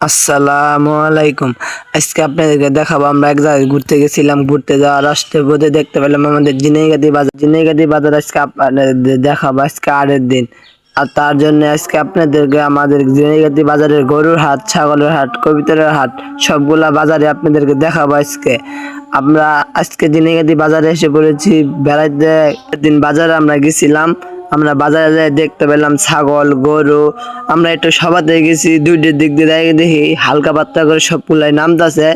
আসসালামু আলাইকুম। আজকে আপনাদেরকে দেখাবো, আমরা এক জায়গায় ঘুরতে গেছিলাম, ঘুরতে যাওয়ার রাস্তার পথে দেখতে পেলাম আমাদের জিনেগাদি বাজার। জিনেগাদি বাজার আজকে আপনাদের দেখাবো, আজকে আটের দিন। আর তার জন্য আজকে আপনাদেরকে আমাদের জিনেগাদি বাজারের গরুর হাট, ছাগলের হাট কবিতরের হাট, সবগুলা বাজারে আপনাদেরকে দেখাবো আজকে। আমরা আজকে জিনেগাদি বাজারে এসে পড়েছি, বেড়াইতে। দিন বাজারে আমরা গেছিলাম আমরা বাজারে যাই দেখতে পেলাম ছাগল, গরু। আমরা একটু সবাতে গেছি, দুইটার দিক দিয়ে দেখে হালকা পাতলা করে সব পুলাই নামতাছে।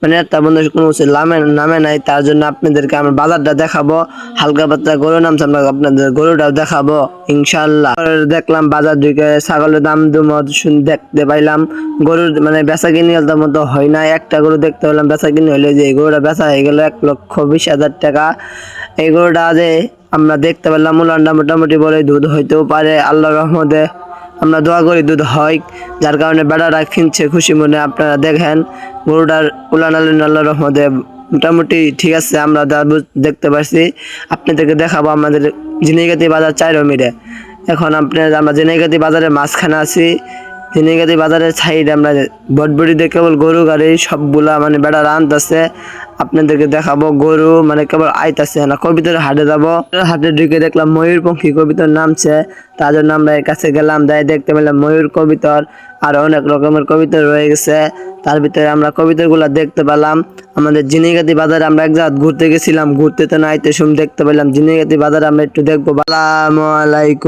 মানে একটা বন্ধু কোনো নামে নামে নাই, তার জন্য আপনাদেরকে আমরা বাজারটা দেখাবো। হালকা পাতলা গরু নামছে, আমরা আপনাদের গরুটাও দেখাবো ইনশাল্লাহ দেখলাম বাজার ঢুকে ছাগলের দাম দুমত দেখতে পাইলাম। গরুর মানে বেচা কিনে আলতার মতো হয় না একটা গরু দেখতে পেলাম, বেচা কিনে হইলে যে গরুটা বেচা হয়ে গেল এক লক্ষ বিশ হাজার টাকা। এই গরুটা যে আমরা দেখতে পেলাম উলানটা মোটামুটি বলে দুধ হইতেও পারে, আল্লাহর রহমদে আমরা দোয়া করি দুধ হয়, যার কারণে বেড়াটা কিনছে খুশি মনে। আপনারা দেখেন, গরুটার উলান আলেন আল্লাহ রহমদে মোটামুটি ঠিক আছে, আমরা দেখতে পাচ্ছি আপনাদেরকে দেখাবো আমাদের ঝিনিগাতি বাজার চাইর এখন আপনার, আমরা ঝিনিগাতি বাজারের মাঝখানে আছি। ঝিনিগাতি বাজারের সাইডে আমরা বটবড়িতে কেবল গরু, গাড়ি সবগুলা মানে বেড়া রান্ত আছে। আপনাদেরকে দেখাবো গরু মানে কেবল আইতাছে না, কবিতার হাটে যাব। হাটে ঢুকে দেখলাম ময়ূর ময়ূরপঙ্খী কবিতার নামছে তার জন্য আমরা এর কাছে গেলাম তাই দেখতে পেলাম ময়ূর কবিতর আর অনেক রকমের কবিতা রয়ে গেছে। তার ভিতরে আমরা কবিতাগুলো দেখতে পেলাম। আমাদের জিনিগাতি বাজারে আমরা এক জায়গা ঘুরতে গেছিলাম, ঘুরতে তো নাইতে শুন দেখতে পেলাম। জিনিগাতি বাজারে আমরা একটু দেখব। আলাইকুম।